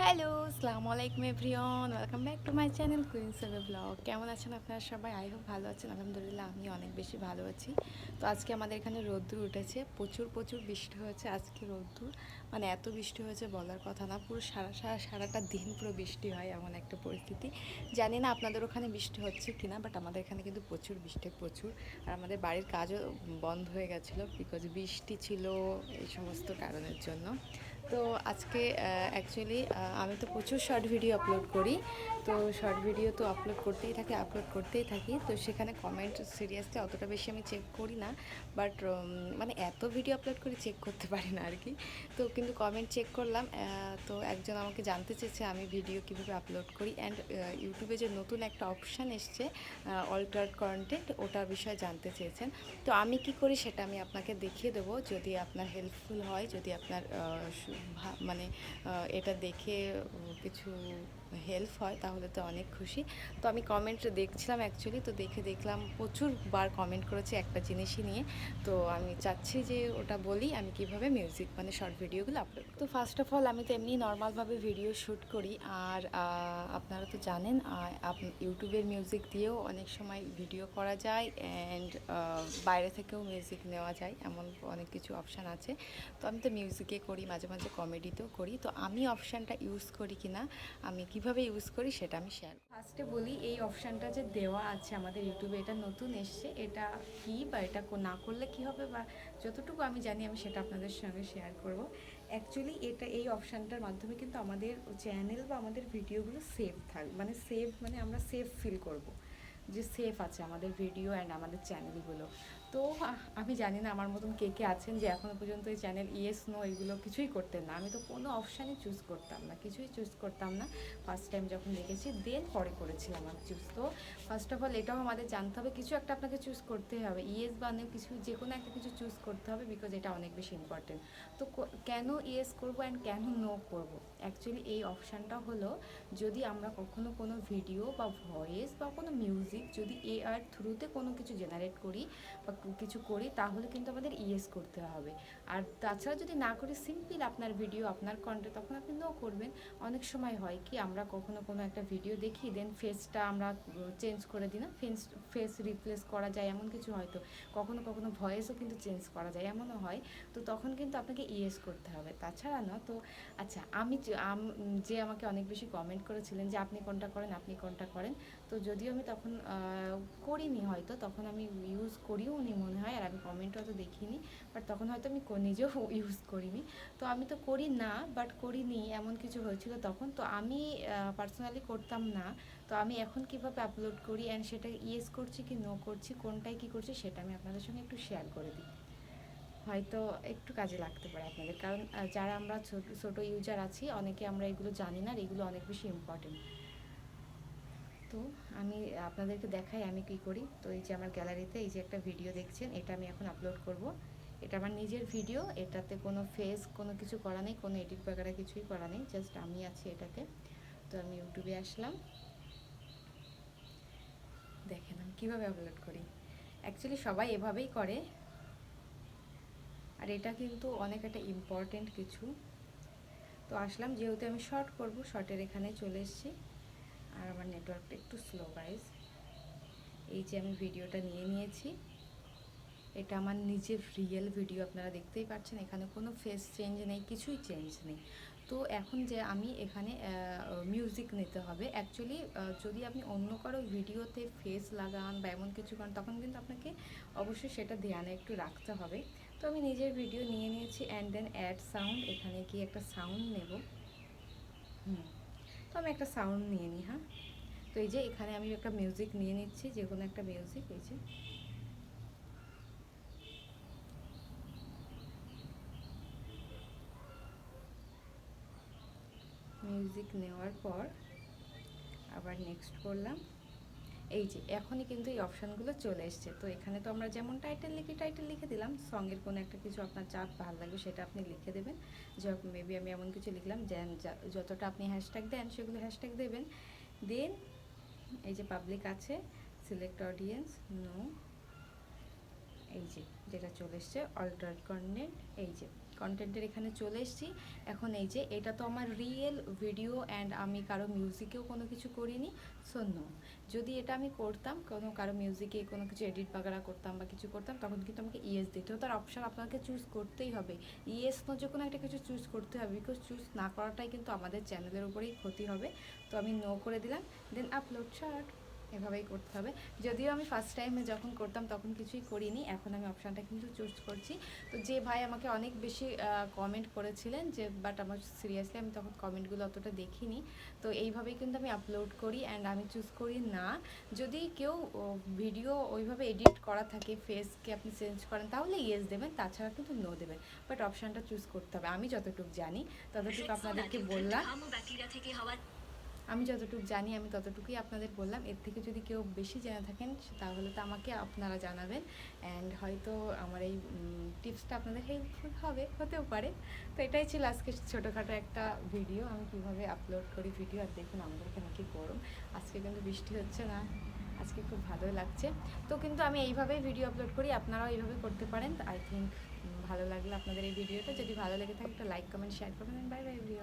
Hello, আসসালামু আলাইকুম everyone, welcome back to my channel queen সেভে ব্লগ। কেমন আছেন আপনারা সবাই? আই হোপ ভালো আছেন, আলহামদুলিল্লাহ আমি অনেক বেশি ভালো আছি। তো আজকে আমাদের এখানে রোদ্দুর উঠেছে, প্রচুর প্রচুর বৃষ্টি হয়েছে আজকে রোদ্দুর। মানে এত বৃষ্টি হয়েছে বলার কথা না, পুরো সারা সারা সারাটা দিন পুরো বৃষ্টি হয় এমন একটা পরিস্থিতি। জানি না আপনাদের ওখানে বৃষ্টি হচ্ছে কি না বাট আমাদের এখানে কিন্তু প্রচুর বৃষ্টি, প্রচুর। আর আমাদের বাড়ির কাজও বন্ধ হয়ে গেছিল বিকজ বৃষ্টি ছিল এই সমস্ত কারণের জন্য। তো আজকে অ্যাকচুয়ালি আমি তো প্রচুর শর্ট ভিডিও আপলোড করি। তো শর্ট ভিডিও তো আপলোড করতেই থাকি আপলোড করতেই থাকি। তো সেখানে কমেন্ট সিরিয়াসলি অতটা বেশি আমি চেক করি না। বাট মানে এত ভিডিও আপলোড করে চেক করতে পারি না আর কি তো কিন্তু কমেন্ট চেক করলাম তো একজন আমাকে জানতে চেয়েছে আমি ভিডিও কীভাবে আপলোড করি। অ্যান্ড ইউটিউবে যে নতুন একটা অপশান এসছে অল্টার কন্টেন্ট ওটার বিষয়ে জানতে চেয়েছেন। তো আমি কি করি সেটা আমি আপনাকে দেখিয়ে দেবো। যদি আপনার হেল্পফুল হয়, যদি আপনার ভালো মানে এটা দেখে কিছু হেল্প হয়, তাহলে তো অনেক খুশি। তো আমি কমেন্ট দেখছিলাম অ্যাকচুয়ালি তো দেখে দেখলাম প্রচুরবার কমেন্ট করেছে একটা জিনিসই নিয়ে। তো আমি চাচ্ছি যে ওটা বলি, আমি কীভাবে মিউজিক মানে শর্ট ভিডিওগুলো আপলোড তো ফার্স্ট অফ অল আমি তো এমনি নর্মালভাবে ভিডিও শ্যুট করি, আর আপনারা তো জানেন ইউটিউবের মিউজিক দিয়েও অনেক সময় ভিডিও করা যায় অ্যান্ড বাইরে থেকেও মিউজিক নেওয়া যায়, এমন অনেক কিছু অপশান আছে। তো আমি তো মিউজিকে করি, মাঝে মাঝে কমেডিতেও করি, তো আমি অপশানটা ইউজ করি কিনা, আমি কীভাবে ইউজ করি সেটা আমি শেয়ার ফার্স্টে বলি, এই অপশানটা যে দেওয়া আছে আমাদের ইউটিউবে এটা নতুন এসছে, এটা কি বা এটা না করলে কি হবে বা যতটুকু আমি জানি আমি সেটা আপনাদের সঙ্গে শেয়ার করব। অ্যাকচুয়ালি এটা এই অপশানটার মাধ্যমে কিন্তু আমাদের চ্যানেল বা আমাদের ভিডিওগুলো সেভ থাক মানে সেভ মানে আমরা সেভ ফিল করব। যে সেফ আছে আমাদের ভিডিও অ্যান্ড আমাদের চ্যানেলগুলো তো আমি জানি না আমার মতন কে কে আছেন যে এখনও পর্যন্ত এই চ্যানেল ইয়েস নো এগুলো কিছুই করতেন না। আমি তো কোনো অপশানই চুজ করতাম না, কিছুই চুজ করতাম না। ফার্স্ট টাইম যখন দেখেছি দেন পরে করেছিলাম আমি চুজ তো ফার্স্ট অফ অল এটাও আমাদের জানতে হবে, কিছু একটা আপনাকে চুজ করতে হবে। ইয়েস বা no, কিছু যে কোনো একটা কিছু চুজ করতে হবে বিকজ এটা অনেক বেশি ইম্পর্টেন্ট তো কেন ইয়েস করব অ্যান্ড কেন নো করব? অ্যাকচুয়ালি এই অপশানটা হলো যদি আমরা কখনো কোনো ভিডিও বা ভয়েস বা কোনো মিউজিক যদি এ আর থ্রুতে কোনো কিছু জেনারেট করি বা কিছু করি, তাহলে কিন্তু আমাদের ইয়েস করতে হবে। আর তাছাড়া যদি না করি সিম্পল আপনার ভিডিও আপনার কন্টেন্ট তখন আপনি নো করবেন। অনেক সময় হয় কি, আমরা কখনো কোনো একটা ভিডিও দেখি দেন ফেসটা আমরা চেঞ্জ করে দিই না। ফেস ফেস রিপ্লেস করা যায়, এমন কিছু হয়তো কখনো কখনো ভয়েসও কিন্তু চেঞ্জ করা যায়, এমনও হয়। তো তখন কিন্তু আপনাকে ইয়েস করতে হবে। তাছাড়া না, তো আচ্ছা আমি যে- আম- যে আমাকে অনেক বেশি কমেন্ট করেছিলেন যে আপনি কোনটা করেন, আপনি কোনটা করেন। তো যদিও আমি তখন করিনি হয়তো, তখন আমি ইউজ করিও নি মনে হয়, আর আমি কমেন্টও হয়তো দেখিনি বাট তখন হয়তো আমি নিজেও ইউজ করিনি। তো আমি তো করি না বাট করিনি, এমন কিছু হয়েছিল তখন। তো আমি পার্সোনালি করতাম না। তো আমি এখন কীভাবে আপলোড করি অ্যান্ড সেটা ইয়েস করছি কি নো করছি, কোনটায় কি করছি সেটা আমি আপনাদের সঙ্গে একটু শেয়ার করে দিই। হয়তো একটু কাজে লাগতে পারে আপনাদের। কারণ যারা আমরা ছোট ইউজার আছি, অনেকে আমরা এগুলো জানি না আর এগুলো অনেক বেশি ইম্পর্টেন্ট তো আমি আপনাদেরকে দেখাই আমি কি করি। তো এই যে আমার গ্যালারিতে এই যে একটা ভিডিও দেখছেন, এটা আমি এখন আপলোড করব। এটা আমার নিজের ভিডিও এটাতে কোনো ফেস কোনো কিছু করা নেই, কোনো এডিট বাগারা কিছুই করা নেই জাস্ট আমি আছি এটাতে। তো আমি ইউটিউবে আসলাম। দেখেন আমি কীভাবে আপলোড করি? অ্যাকচুয়ালি সবাই এভাবেই করে। আর এটা কিন্তু অনেক একটা ইম্পর্টেন্ট কিছু। তো আসলাম, যেহেতু আমি শর্ট করব শর্টের এখানে চলে এসেছি। আর আমার নেটওয়ার্কটা একটু স্লো গাইজ এই যে আমি ভিডিওটা নিয়ে নিয়েছি। এটা আমার নিজের রিয়েল ভিডিও আপনারা দেখতেই পাচ্ছেন। এখানে কোনো ফেস চেঞ্জ নেই, কিছুই চেঞ্জ নেই। তো এখন যে আমি এখানে মিউজিক নিতে হবে অ্যাকচুয়ালি যদি আপনি অন্য কারও ভিডিওতে ফেস লাগান বা এমন কিছু করেন, তখন কিন্তু আপনাকে অবশ্যই সেটা ধ্যানে একটু রাখতে হবে। তো আমি নিজের ভিডিও নিয়ে নিয়েছি অ্যান্ড দেন অ্যাড সাউন্ড এখানে গিয়ে একটা সাউন্ড নেব। হুম, তো আমি একটা সাউন্ড নিয়ে নিই হ্যাঁ? তো এই যে এখানে আমি একটা মিউজিক নিয়ে নিচ্ছি, যে কোনো একটা মিউজিক এই যে। মিউজিক নেওয়ার পর আবার নেক্সট করলাম। এই যে, এখনই কিন্তু এই অপশানগুলো চলে এসছে। তো এখানে তো আমরা যেমন টাইটেল লিখি টাইটেল লিখে দিলাম, সঙ্গের কোনো একটা কিছু আপনার চাপ ভালো লাগবে সেটা আপনি লিখে দেবেন। যে মেবি আমি এমন কিছু লিখলাম, যেন যতটা আপনি হ্যাশট্যাগ দেন সেগুলো হ্যাশট্যাগ দেবেন। দেন এই যে পাবলিক আছে সিলেক্ট অডিয়েন্স নো এই যে, যেটা চলে এসছে অল্টার কন্টেন্ট এই যে কন্টেন্টের এখানে চলে এসেছি। এখন এই যে, এটা তো আমার রিয়েল ভিডিও অ্যান্ড আমি কারও মিউজিকেও কোনো কিছু করিনি সো নো যদি এটা আমি করতাম, কোনো কারও মিউজিকে কোনো কিছু এডিট বাগারা করতাম বা কিছু করতাম, তখন কিন্তু আমাকে ইএস দিতে হতো। আর অপশান আপনাকে চুজ করতেই হবে। ইএস নো যে কোনো একটা কিছু চুজ করতে হবে বিকজ চুজ না করাটাই কিন্তু আমাদের চ্যানেলের উপরেই ক্ষতি হবে। তো আমি নো করে দিলাম দেন আপলোড শর্ট এভাবেই করতে হবে। যদিও আমি ফার্স্ট টাইমে যখন করতাম তখন কিছুই করিনি এখন আমি অপশানটা কিন্তু চুজ করছি। তো যে ভাই আমাকে অনেক বেশি কমেন্ট করেছিলেন যে বাট আমার সিরিয়াসলি আমি তখন কমেন্টগুলো অতটা দেখিনি। তো এইভাবেই কিন্তু আমি আপলোড করি অ্যান্ড আমি চুজ করি না। যদি কেউ ভিডিও ওইভাবে এডিট করা থাকে ফেসকে আপনি চেঞ্জ করেন তাহলে ইয়েস দেবেন তাছাড়া কিন্তু নো দেবেন। বাট অপশানটা চুজ করতে হবে। আমি যতটুকু জানি ততটুকু আপনাদেরকে বললাম। আমি যতটুকু জানি, আমি ততটুকুই আপনাদের বললাম। এর থেকে যদি কেউ বেশি জেনে থাকেন, তাহলে তো আমাকে আপনারা জানাবেন। অ্যান্ড হয়তো আমার এই টিপসটা আপনাদের হেল্পফুল হবে, হতেও পারে। তো এটাই ছিল আজকে ছোটোখাটো একটা ভিডিও। আমি কীভাবে আপলোড করি ভিডিও আর দেখুন আমাদের এখানে কি গরম। আজকে কিন্তু বৃষ্টি হচ্ছে না। আজকে খুব ভালোই লাগছে। তো কিন্তু আমি এইভাবেই ভিডিও আপলোড করি। আপনারাও এইভাবে করতে পারেন। আই থিঙ্ক ভালো লাগল আপনাদের এই ভিডিওটা যদি ভালো লেগে থাকে, একটা লাইক কমেন্ট শেয়ার করবেন। Bye bye video